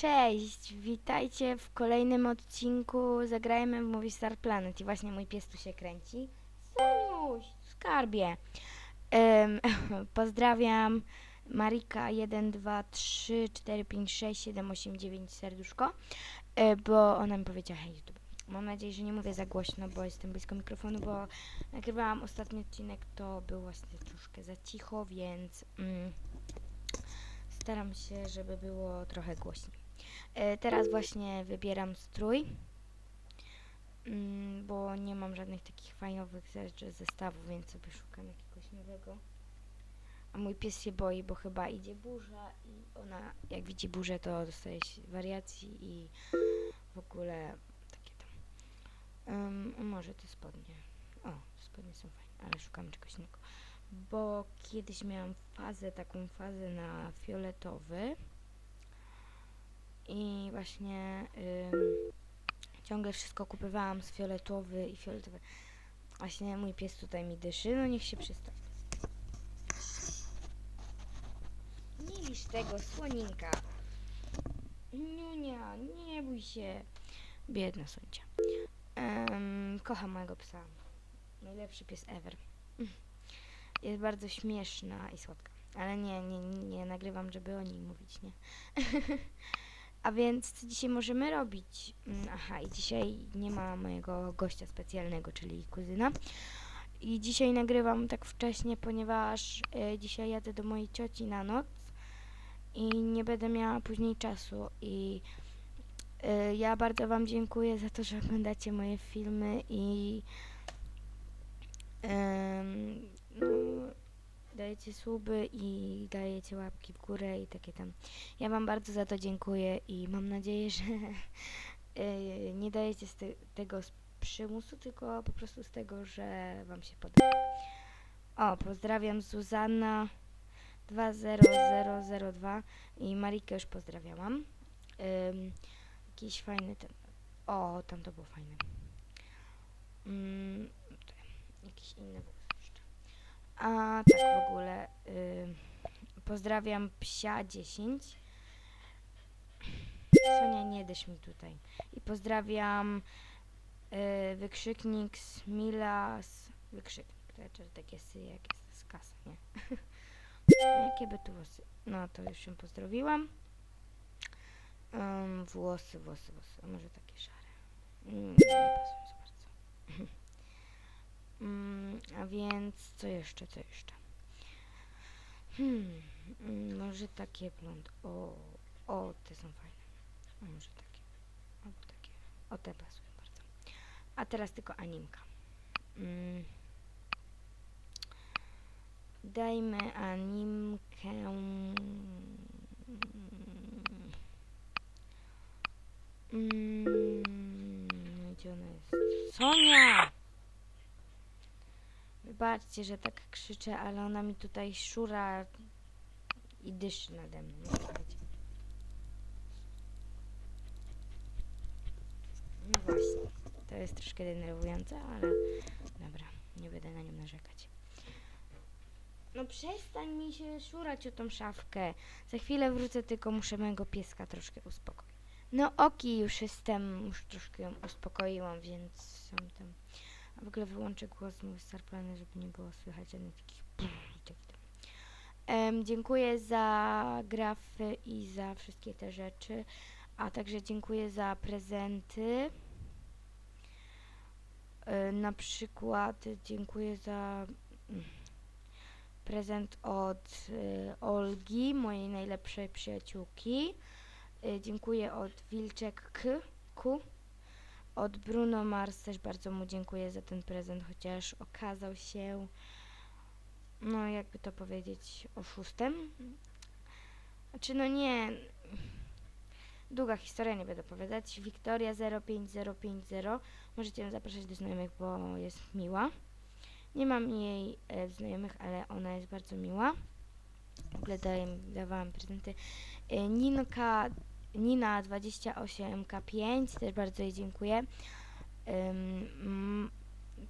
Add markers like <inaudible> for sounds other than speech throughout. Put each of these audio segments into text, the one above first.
Cześć, witajcie w kolejnym odcinku Zagrajmy w Movie Star Planet i właśnie mój pies tu się kręci. Soniuś, skarbie. Em, <laughs> pozdrawiam Marika 1, 2, 3, 4, 5, 6, 7, 8, 9 serduszko, e, bo ona mi powiedziała hej YouTube. Mam nadzieję, że nie mówię za głośno, bo jestem blisko mikrofonu, bo nagrywałam ostatni odcinek, to było właśnie troszkę za cicho, więc mm, staram się, żeby było trochę głośniej. E, teraz właśnie wybieram strój, mm, bo nie mam żadnych takich fajnowych ze- zestawów, więc sobie szukam jakiegoś nowego. A mój pies się boi, bo chyba idzie burza i ona jak widzi burzę, to dostaje się wariacji i w ogóle takie tam. Um, może te spodnie. O, spodnie są fajne, ale szukam czegoś innego. Bo kiedyś miałam fazę, taką fazę na fioletowy i właśnie ym, ciągle wszystko kupowałam z fioletowy i fioletowy. Właśnie mój pies tutaj mi dyszy, no niech się przystawi. Nie lisz tego, słoninka. Niunia, nie bój się. Biedna słońcia. Em, kocham mojego psa. Najlepszy pies ever. <laughs> Jest bardzo śmieszna i słodka. Ale nie, nie, nie nagrywam, żeby o niej mówić, nie? <laughs> A więc co dzisiaj możemy robić? Mm, Aha, i dzisiaj nie ma mojego gościa specjalnego, czyli kuzyna. I dzisiaj nagrywam tak wcześnie, ponieważ e, dzisiaj jadę do mojej cioci na noc i nie będę miała później czasu. I e, ja bardzo Wam dziękuję za to, że oglądacie moje filmy i dajecie suby i dajecie łapki w górę i takie tam. Ja Wam bardzo za to dziękuję i mam nadzieję, że y, <laughs> nie dajecie z te, tego z przymusu, tylko po prostu z tego, że Wam się podoba. O, pozdrawiam Zuzanna 20002 i Marikę już pozdrawiałam. Ym, jakiś fajny ten. O, tam to było fajne. Mm, to jakiś inny. A tak w ogóle. ym, pozdrawiam psia 10. Sonia, nie dysz mi tutaj. I pozdrawiam y, wykrzyknik Smilas. Wykrzyknik. To znaczy takie sy, jak jest z kasy, nie? <laughs> Jakie by tu włosy? No to już ją pozdrowiłam. Ym, włosy, włosy, włosy. A może takie szare? Mm, nie pasują za bardzo. Mm, a więc co jeszcze, co jeszcze? Hmm, mm, może takie blond. O, o, te są fajne. A może takie. Albo takie. O, te pasują bardzo. A teraz tylko animka. Mm. Dajmy animkę. Mm, gdzie ona jest? Sonia! Wybaczcie, że tak krzyczę, ale ona mi tutaj szura i dyszy nade mną. No właśnie, to jest troszkę denerwujące, ale dobra, nie będę na nią narzekać. No przestań mi się szurać o tą szafkę. Za chwilę wrócę, tylko muszę mojego pieska troszkę uspokoić. No oki, już jestem, już troszkę ją uspokoiłam, więc są tam... A w ogóle wyłączę głos mój starplany, żeby nie było słychać żadnych takich tak. Em, dziękuję za grafy i za wszystkie te rzeczy, a także dziękuję za prezenty. E, na przykład dziękuję za mm, prezent od e, Olgi, mojej najlepszej przyjaciółki. E, dziękuję od Wilczek K. Ku. Od Bruno Mars też bardzo mu dziękuję za ten prezent, chociaż okazał się, no jakby to powiedzieć, oszustem. Znaczy, no nie. Długa historia, nie będę opowiadać. Wiktoria 05050. Możecie ją zapraszać do znajomych, bo jest miła. Nie mam jej e, znajomych, ale ona jest bardzo miła. W ogóle daję, dawałam prezenty. E, Ninka Nina 28K5, też bardzo jej dziękuję. Ym,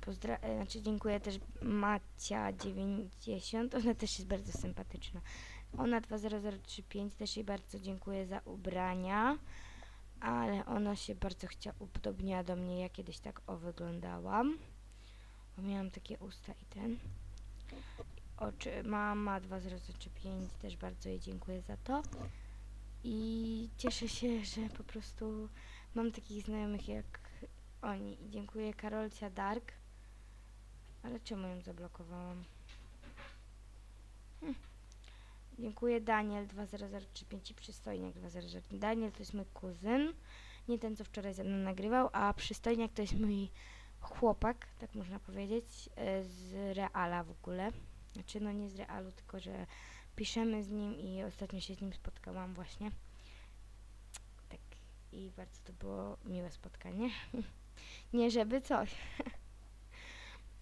pozdra- e, znaczy dziękuję też Macia 90, ona też jest bardzo sympatyczna. Ona 20035 też jej bardzo dziękuję za ubrania, ale ona się bardzo chciała upodobniła do mnie. Ja kiedyś tak o wyglądałam. Bo miałam takie usta i ten. Oczy mama 20035 też bardzo jej dziękuję za to. I cieszę się, że po prostu mam takich znajomych jak oni. I dziękuję Karolcia Dark. Ale czemu ją zablokowałam? Hm. Dziękuję Daniel 20035 i przystojniak 200. Daniel to jest mój kuzyn. Nie ten, co wczoraj ze mną nagrywał, a przystojniak to jest mój chłopak, tak można powiedzieć, e, z Reala w ogóle. Znaczy, no nie z Realu, tylko że piszemy z nim i ostatnio się z nim spotkałam właśnie. Tak, i bardzo to było miłe spotkanie. <laughs> nie żeby coś. <laughs>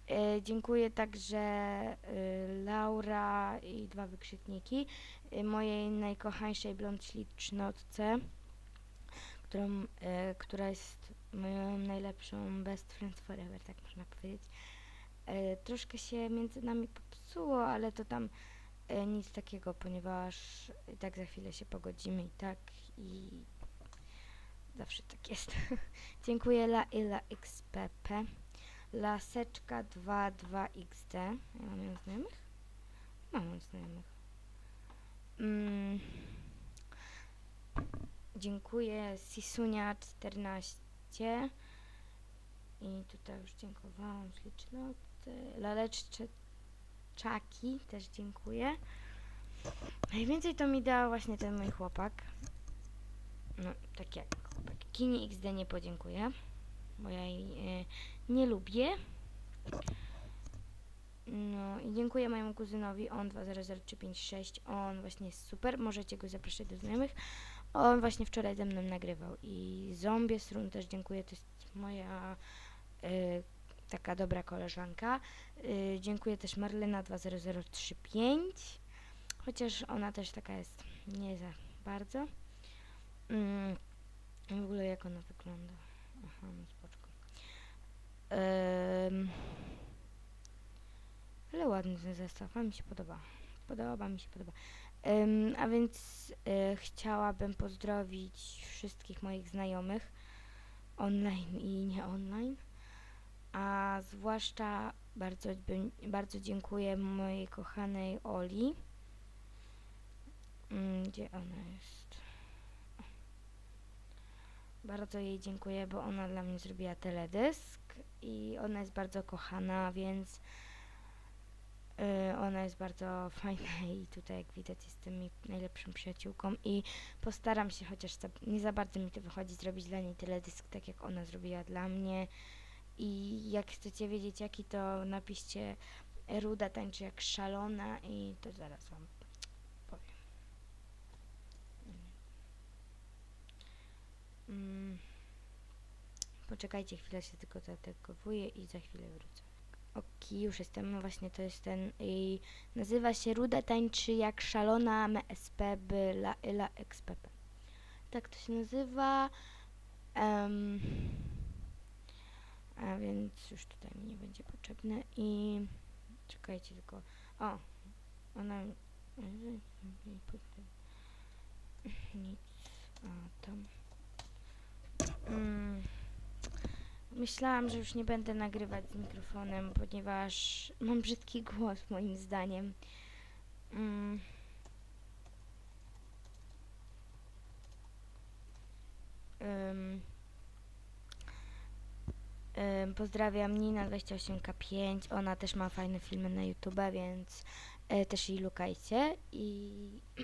E, dziękuję także e, Laura i dwa wykrzykniki e, mojej najkochańszej blond ślicznotce, którą, e, która jest moją najlepszą best friend forever, tak można powiedzieć. E, troszkę się między nami popsuło, ale to tam nic takiego, ponieważ i tak za chwilę się pogodzimy i tak i zawsze tak jest. <laughs> Dziękuję La Ila XPP. Laseczka 22XD. Ja mam ją znajomych? Mam ją znajomych. Mm. Dziękuję Sisunia 14. I tutaj już dziękowałam ślicznoty. Laleczce Czaki też dziękuję. Najwięcej to mi dał właśnie ten mój chłopak. No, tak jak chłopak. Kini XD nie podziękuję, bo ja jej e, nie lubię. No i dziękuję mojemu kuzynowi, on 200356, on właśnie jest super, możecie go zapraszać do znajomych. On właśnie wczoraj ze mną nagrywał i Zombie Strun też dziękuję, to jest moja e, taka dobra koleżanka. E, dziękuję też Marlena 20035, chociaż ona też taka jest nie za bardzo. Mm, w ogóle jak ona wygląda? Aha, no spoczko. Ale ładny ten zestaw, a mi się podoba. Podoba mi się, podoba. A więc e, chciałabym pozdrowić wszystkich moich znajomych online i nie online. A zwłaszcza bardzo, bardzo dziękuję mojej kochanej Oli. Mm, Gdzie ona jest? Bardzo jej dziękuję, bo ona dla mnie zrobiła teledysk i ona jest bardzo kochana, więc y, ona jest bardzo fajna <laughs> i tutaj jak widać jestem jej najlepszą przyjaciółką i postaram się, chociaż nie za bardzo mi to wychodzi, zrobić dla niej teledysk tak jak ona zrobiła dla mnie i jak chcecie wiedzieć jaki to napiszcie Ruda tańczy jak szalona i to zaraz wam powiem. Mm. Poczekajcie chwilę, się tylko zategowuję i za chwilę wrócę. Ok, już jestem, no właśnie to jest ten i nazywa się Ruda tańczy jak szalona MSP byla Ila XPP. Tak to się nazywa. Em, a więc już tutaj mi nie będzie potrzebne i czekajcie tylko. O, ona nic. A tam. Mm. Myślałam, że już nie będę nagrywać z mikrofonem, ponieważ mam brzydki głos, moim zdaniem. Mm. Ym. Pozdrawiam Nina28K5. Ona też ma fajne filmy na YouTube, więc e, też jej lukajcie. I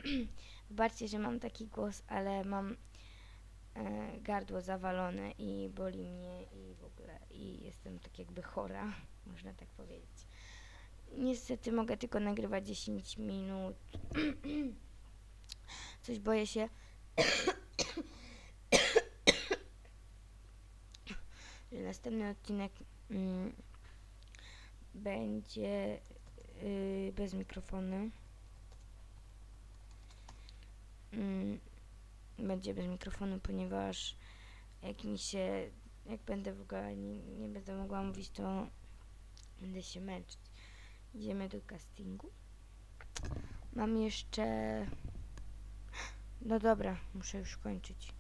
<clears throat> wybaczcie, że mam taki głos, ale mam e, gardło zawalone i boli mnie i w ogóle i jestem tak jakby chora, <laughs> można tak powiedzieć. Niestety mogę tylko nagrywać 10 minut. <clears throat> Coś boję się. <clears throat> że następny odcinek mm, będzie y, bez mikrofonu. Mm, będzie bez mikrofonu, ponieważ jak mi się, jak będę w ogóle nie, nie będę mogła mówić, to będę się męczyć. Idziemy do castingu. Mam jeszcze... No dobra, muszę już kończyć.